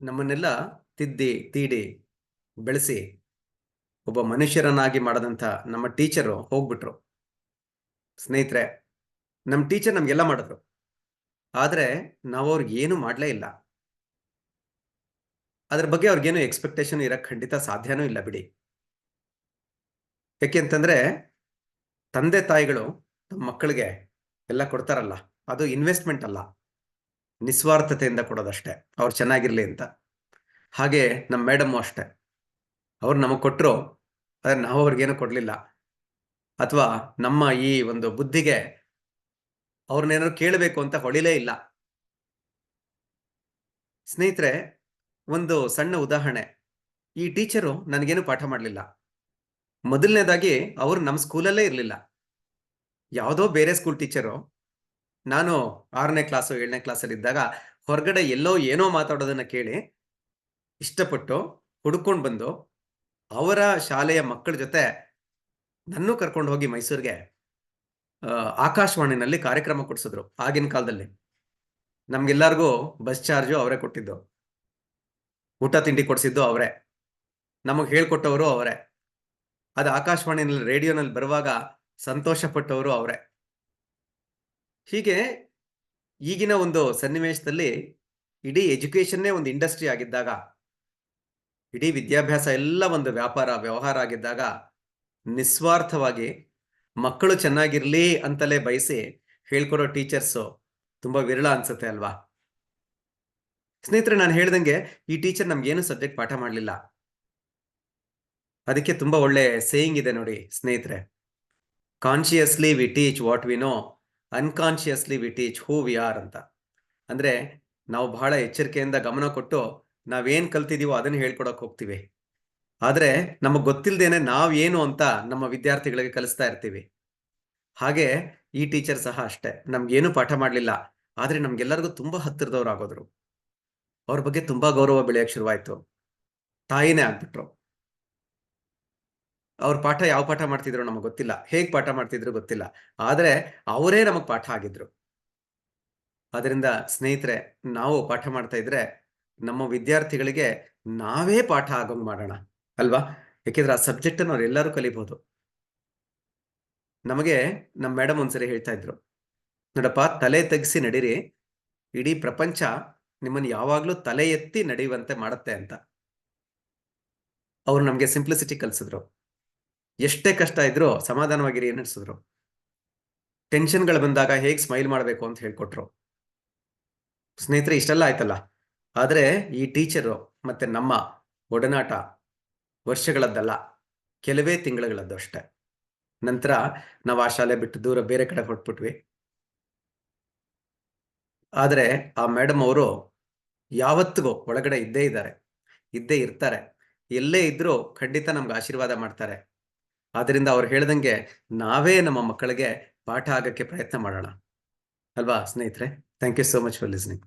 ನಮ್ಮನ್ನೆಲ್ಲ ತಿದ್ದಿ, ತೀಡಿ, ಬೆಳೆಸಿ. ಒಬ್ಬ ಮನುಷ್ಯರನ್ನಾಗಿ ಮಾಡದಂತ ನಮ್ಮ ಟೀಚರು ಹೋಗ್ಬಿಟ್ರು. ಸ್ನೇಹಿತರೆ, ನಮ್ಮ ಟೀಚರ್ ನಮ್ಗೆಲ್ಲ ಮಾಡಿದ್ರು. ಆದರೆ ನಾವು ಅವ್ರಿಗೆ ಏನು ಮಾಡಲೇ ಇಲ್ಲ. ಅದ್ರ ಬಗ್ಗೆ ಅವ್ರಿಗೇನು ಎಕ್ಸ್ಪೆಕ್ಟೇಷನ್ ಇರಕ್ ಖಂಡಿತ ಸಾಧ್ಯನೂ ಇಲ್ಲ ಬಿಡಿ. ಯಾಕೆಂತಂದ್ರೆ ತಂದೆ ತಾಯಿಗಳು ತಮ್ಮ ಮಕ್ಕಳಿಗೆ ಎಲ್ಲ ಕೊಡ್ತಾರಲ್ಲ, ಅದು ಇನ್ವೆಸ್ಟ್ಮೆಂಟ್ ಅಲ್ಲ. ನಿಸ್ವಾರ್ಥತೆಯಿಂದ ಕೊಡೋದಷ್ಟೇ. ಅವ್ರು ಚೆನ್ನಾಗಿರ್ಲಿ ಅಂತ. ಹಾಗೆ ನಮ್ಮ ಮೇಡಮ್ ಅಷ್ಟೇ. ಅವ್ರು ನಮಗೆ ಕೊಟ್ಟರು ಆದರೆ ನಾವು ಅವ್ರಿಗೇನು ಕೊಡಲಿಲ್ಲ. ಅಥವಾ ನಮ್ಮ ಈ ಒಂದು ಬುದ್ಧಿಗೆ ಅವ್ರನ್ನೇನಾದ್ರು ಕೇಳಬೇಕು ಅಂತ ಹೊಳಿಲೇ ಇಲ್ಲ. ಸ್ನೇಹಿತರೆ, ಒಂದು ಸಣ್ಣ ಉದಾಹರಣೆ. ಈ ಟೀಚರು ನನಗೇನು ಪಾಠ ಮಾಡಲಿಲ್ಲ. ಮೊದಲನೇದಾಗಿ ಅವರು ನಮ್ಮ ಸ್ಕೂಲಲ್ಲೇ ಇರಲಿಲ್ಲ. ಯಾವುದೋ ಬೇರೆ ಸ್ಕೂಲ್ ಟೀಚರು ನಾನು ಆರನೇ ಕ್ಲಾಸು ಏಳನೇ ಕ್ಲಾಸಲ್ಲಿ ಇದ್ದಾಗ ಹೊರಗಡೆ ಎಲ್ಲೋ ಏನೋ ಮಾತಾಡೋದನ್ನ ಕೇಳಿ ಇಷ್ಟಪಟ್ಟು ಹುಡ್ಕೊಂಡು ಬಂದು ಅವರ ಶಾಲೆಯ ಮಕ್ಕಳ ಜೊತೆ ನನ್ನೂ ಕರ್ಕೊಂಡು ಹೋಗಿ ಮೈಸೂರಿಗೆ ಆಕಾಶವಾಣಿನಲ್ಲಿ ಕಾರ್ಯಕ್ರಮ ಕೊಡಿಸಿದ್ರು ಆಗಿನ ಕಾಲದಲ್ಲಿ. ನಮ್ಗೆಲ್ಲರಿಗೂ ಬಸ್ ಚಾರ್ಜು ಅವರೇ ಕೊಟ್ಟಿದ್ದು. ಊಟ ತಿಂಡಿ ಕೊಡಿಸಿದ್ದು ಅವರೇ. ನಮಗೆ ಹೇಳ್ಕೊಟ್ಟವರು ಅವರೇ. ಅದು ಆಕಾಶವಾಣಿನಲ್ಲಿ, ರೇಡಿಯೋನಲ್ಲಿ ಬರುವಾಗ ಸಂತೋಷಪಟ್ಟವರು ಅವರೇ. ಹೀಗೆ ಈಗಿನ ಒಂದು ಸನ್ನಿವೇಶದಲ್ಲಿ ಇಡೀ ಎಜುಕೇಶನ್ನೇ ಒಂದು ಇಂಡಸ್ಟ್ರಿ ಆಗಿದ್ದಾಗ, ಇಡೀ ವಿದ್ಯಾಭ್ಯಾಸ ಎಲ್ಲ ಒಂದು ವ್ಯಾಪಾರ, ವ್ಯವಹಾರ ಆಗಿದ್ದಾಗ ನಿಸ್ವಾರ್ಥವಾಗಿ ಮಕ್ಕಳು ಚೆನ್ನಾಗಿರ್ಲಿ ಅಂತಲೇ ಬಯಸಿ ಹೇಳ್ಕೊಡೋ ಟೀಚರ್ಸು ತುಂಬಾ ವಿರಳ ಅನ್ಸುತ್ತೆ ಅಲ್ವಾ? ಸ್ನೇಹಿತರೆ, ನಾನು ಹೇಳ್ದಂಗೆ ಈ ಟೀಚರ್ ನಮ್ಗೇನು ಸಬ್ಜೆಕ್ಟ್ ಪಾಠ ಮಾಡಲಿಲ್ಲ. ಅದಕ್ಕೆ ತುಂಬಾ ಒಳ್ಳೆ ಸೇಯಿಂಗ್ ಇದೆ ನೋಡಿ ಸ್ನೇಹಿತರೆ. Consciously we teach what we know unconsciously we teach who we are ಅಂತ. ಅಂದರೆ ನಾವು ಬಹಳ ಎಚ್ಚರಿಕೆಯಿಂದ ಗಮನ ಕೊಟ್ಟು ನಾವೇನು ಕಲ್ತಿದ್ದೀವೋ ಅದನ್ನು ಹೇಳ್ಕೊಡಕ್ಕೆ ಹೋಗ್ತೀವಿ. ಆದರೆ ನಮಗೆ ಗೊತ್ತಿಲ್ಲದೇನೆ ನಾವೇನು ಅಂತ ನಮ್ಮ ವಿದ್ಯಾರ್ಥಿಗಳಿಗೆ ಕಲಿಸ್ತಾ ಇರ್ತೀವಿ. ಹಾಗೆ ಈ ಟೀಚರ್ ಸಹ ಅಷ್ಟೇ, ನಮ್ಗೇನು ಪಾಠ ಮಾಡಲಿಲ್ಲ, ಆದರೆ ನಮ್ಗೆಲ್ಲರಿಗೂ ತುಂಬ ಹತ್ತಿರದವ್ರು ಆಗೋದ್ರು ಅವ್ರ ಬಗ್ಗೆ ತುಂಬ ಗೌರವ ಬೆಳೆಯೋಕ್ಕೆ ಶುರುವಾಯಿತು. ತಾಯಿನೇ ಆಗ್ಬಿಟ್ರು. ಅವ್ರ ಪಾಠ ಯಾವ ಪಾಠ ಮಾಡ್ತಿದ್ರು ನಮಗೆ ಗೊತ್ತಿಲ್ಲ. ಹೇಗ್ ಪಾಠ ಮಾಡ್ತಿದ್ರು ಗೊತ್ತಿಲ್ಲ. ಆದ್ರೆ ಅವರೇ ನಮಗ್ ಪಾಠ ಆಗಿದ್ರು. ಅದರಿಂದ ಸ್ನೇಹಿತರೆ, ನಾವು ಪಾಠ ಮಾಡ್ತಾ ಇದ್ರೆ ನಮ್ಮ ವಿದ್ಯಾರ್ಥಿಗಳಿಗೆ ನಾವೇ ಪಾಠ ಆಗೋಂಗ್ ಮಾಡೋಣ, ಅಲ್ವಾ? ಯಾಕೆಂದ್ರೆ ಆ ಸಬ್ಜೆಕ್ಟ್ ಅನ್ನು ಅವ್ರೆಲ್ಲರೂ ಕಲಿಬಹುದು ನಮಗೆ ನಮ್ಮ ಮೇಡಮ್ ಒಂದ್ಸರಿ ಹೇಳ್ತಾ ಇದ್ರು, ನೋಡಪ್ಪ, ತಲೆ ತೆಗ್ಸಿ ನಡೀರಿ. ಇಡೀ ಪ್ರಪಂಚ ನಿಮ್ಮನ್ನು ಯಾವಾಗ್ಲೂ ತಲೆ ಎತ್ತಿ ನಡೆಯುವಂತೆ ಮಾಡುತ್ತೆ ಅಂತ. ಅವ್ರು ನಮ್ಗೆ ಸಿಂಪ್ಲಿಸಿಟಿ ಕಲ್ಸಿದ್ರು. ಎಷ್ಟೇ ಕಷ್ಟ ಇದ್ರೂ ಸಮಾಧಾನವಾಗಿರಿ ಅನ್ಸಿದ್ರು. ಟೆನ್ಷನ್ಗಳು ಬಂದಾಗ ಹೇಗೆ ಸ್ಮೈಲ್ ಮಾಡಬೇಕು ಅಂತ ಹೇಳ್ಕೊಟ್ರು. ಸ್ನೇಹಿತರೆ, ಇಷ್ಟೆಲ್ಲ ಆಯ್ತಲ್ಲ? ಆದ್ರೆ ಈ ಟೀಚರು ಮತ್ತೆ ನಮ್ಮ ಒಡನಾಟ ವರ್ಷಗಳದ್ದಲ್ಲ, ಕೆಲವೇ ತಿಂಗಳುಗಳದ್ದು ಅಷ್ಟೆ. ನಂತರ ನಾವು ಆ ಶಾಲೆ ಬಿಟ್ಟು ದೂರ ಬೇರೆ ಕಡೆ ಹೊಟ್ಬಿಟ್ವಿ ಆದ್ರೆ ಆ ಮೇಡಮ್ ಅವರು ಯಾವತ್ತಿಗೂ ಒಳಗಡೆ ಇದ್ದೇ ಇದ್ದಾರೆ. ಇದ್ದೇ ಇರ್ತಾರೆ. ಎಲ್ಲೇ ಇದ್ರೂ ಖಂಡಿತ ನಮ್ಗೆ ಆಶೀರ್ವಾದ ಮಾಡ್ತಾರೆ. ಆದ್ರಿಂದ ಅವ್ರು ಹೇಳ್ದಂಗೆ ನಾವೇ ನಮ್ಮ ಮಕ್ಕಳಿಗೆ ಪಾಠ ಆಗಕ್ಕೆ ಪ್ರಯತ್ನ ಮಾಡೋಣ. ಅಲ್ವಾ ಸ್ನೇಹಿತರೆ? Thank you so much for listening